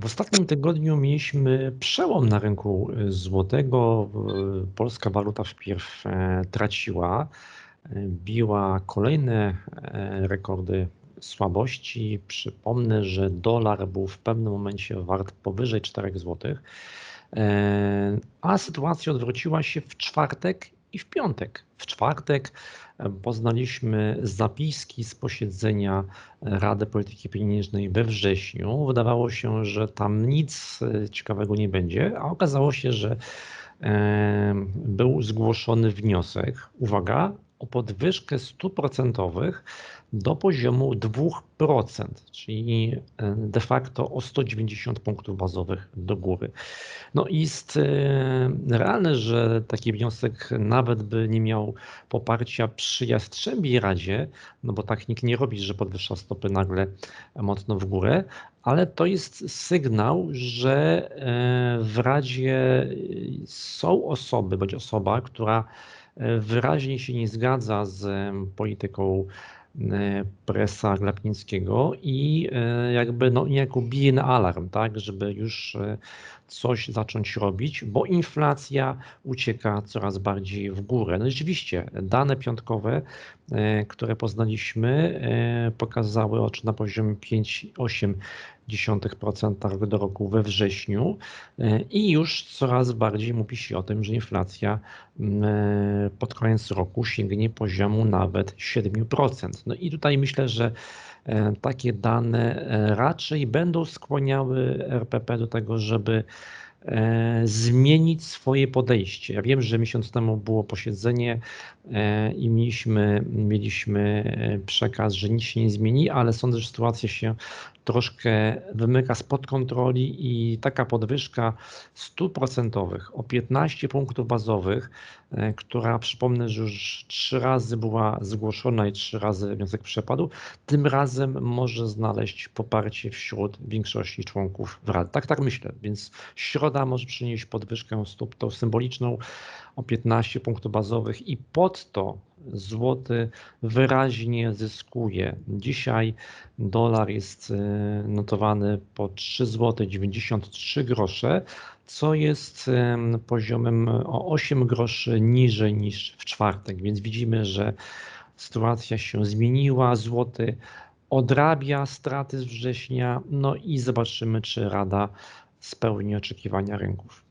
W ostatnim tygodniu mieliśmy przełom na rynku złotego. Polska waluta wpierw e, traciła, biła kolejne e, rekordy słabości. Przypomnę, że dolar był w pewnym momencie wart powyżej 4 zł, e, a sytuacja odwróciła się w czwartek i w piątek. W czwartek poznaliśmy zapiski z posiedzenia Rady Polityki Pieniężnej we wrześniu. Wydawało się, że tam nic ciekawego nie będzie, a okazało się, że był zgłoszony wniosek, uwaga, o podwyżkę stóp procentowych do poziomu 2%, czyli e, de facto o 190 punktów bazowych do góry. No jest e, realne, że taki wniosek nawet by nie miał poparcia przy Jastrzębiej Radzie, no bo tak nikt nie robi, że podwyższa stopy nagle mocno w górę, ale to jest sygnał, że e, w Radzie są osoby, bądź osoba, która wyraźnie się nie zgadza z polityką E, presa Glapińskiego i e, jakby no niejako bije na alarm, tak, żeby już e, coś zacząć robić, bo inflacja ucieka coraz bardziej w górę. No rzeczywiście dane piątkowe, które poznaliśmy, pokazały oczy na poziomie 5,8 0,1% rok do roku we wrześniu e, i już coraz bardziej mówi się o tym, że inflacja e, pod koniec roku sięgnie poziomu nawet 7%. No i tutaj myślę, że e, takie dane raczej będą skłaniały RPP do tego, żeby zmienić swoje podejście. Ja wiem, że miesiąc temu było posiedzenie i mieliśmy, mieliśmy przekaz, że nic się nie zmieni, ale sądzę, że sytuacja się troszkę wymyka spod kontroli i taka podwyżka stóp procentowych o 15 punktów bazowych, e, która przypomnę, że już trzy razy była zgłoszona i trzy razy wniosek przepadł, tym razem może znaleźć poparcie wśród większości członków Rady. Tak, tak myślę, więc środa może przynieść podwyżkę stóp tą symboliczną o 15 punktów bazowych i pod to złoty wyraźnie zyskuje. Dzisiaj dolar jest e, notowany po 3 zł 93 grosze, co jest poziomem o 8 groszy niżej niż w czwartek, więc widzimy, że sytuacja się zmieniła. Złoty odrabia straty z września, no i zobaczymy, czy Rada spełni oczekiwania rynków.